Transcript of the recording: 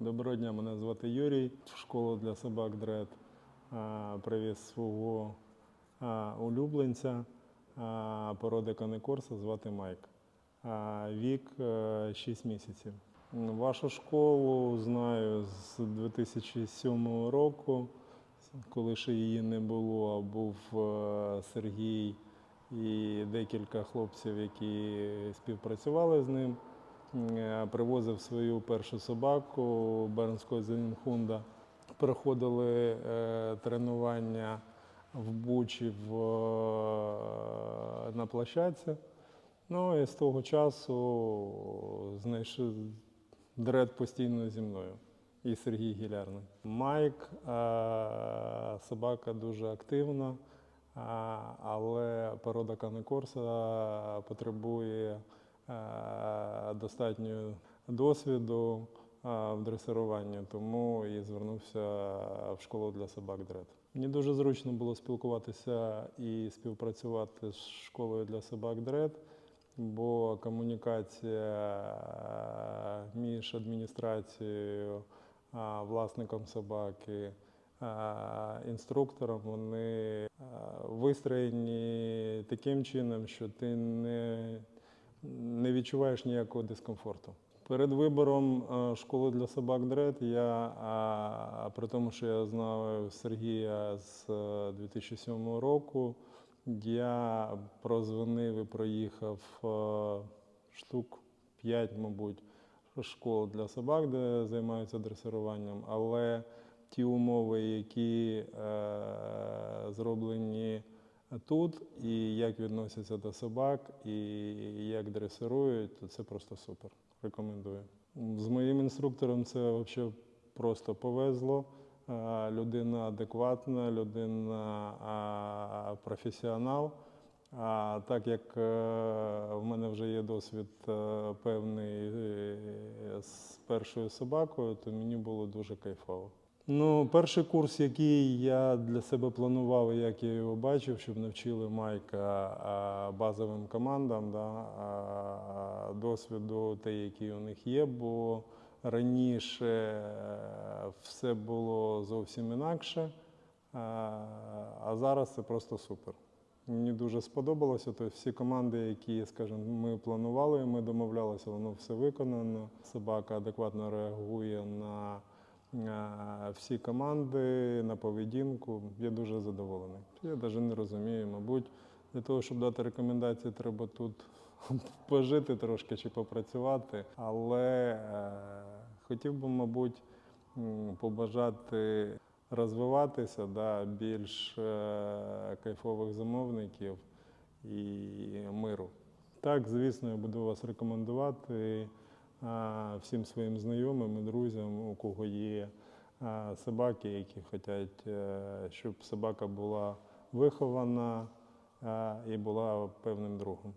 Доброго дня, мене звати Юрій. В школу для собак Дред привіз свого улюбленця породи канекорса звати Майк. Вік 6 місяців. Вашу школу знаю з 2007 року, коли ще її не було, а був е, Сергій і декілька хлопців, які співпрацювали з ним. Е, Привозив свою першу собаку Бернського Зенінхунда. Проходили е, тренування в Бучі в, е, на площадці. Ну і з того часу знайшов дред постійно зі мною. І Сергій Гілярний. Майк собака дуже активна, але порода канекорса потребує достатньо досвіду е, в дресируванні, тому і звернувся в школу для собак Дред. Мені дуже зручно було спілкуватися і співпрацювати з школою для собак Дред, бо комунікація е, між адміністрацією, е, власником собаки, е, інструктором, вони е, вистроєні таким чином, що ти не, не відчуваєш ніякого дискомфорту. Перед вибором е, школи для собак Дред я, при тому, що я знав Сергія з е, 2007 року, я прозвонив і проїхав е, штук 5, мабуть, школ для собак, де займаються дресируванням, але ті умови, які е, зроблені тут, і як відносяться до собак, і як дресирують, то це просто супер. Рекомендую. З моїм інструктором це взагалі просто повезло. Людина адекватна, людина професіонал. А так як е, в мене вже є досвід е, певний е, з першою собакою, то мені було дуже кайфово. Ну, перший курс, який я для себе планував, як я його бачив, щоб навчили Майка базовим командам, да, досвіду, те, який у них є, бо раніше е, все було зовсім інакше, а, зараз це просто супер. Мені дуже сподобалося. Тобто всі команди, які, скажімо, ми планували, ми домовлялися, воно все виконано. Собака адекватно реагує на всі команди, на поведінку. Я дуже задоволений. Я навіть не розумію, мабуть, для того, щоб дати рекомендації, треба тут пожити трошки чи попрацювати. Але е, хотів би, мабуть, побажати розвиватися, да, більш е, кайфових замовників і миру. Так, звісно, я буду вас рекомендувати всім своїм знайомим і друзям, у кого є е, собаки, які хочуть, е, щоб собака була вихована е, і була певним другом.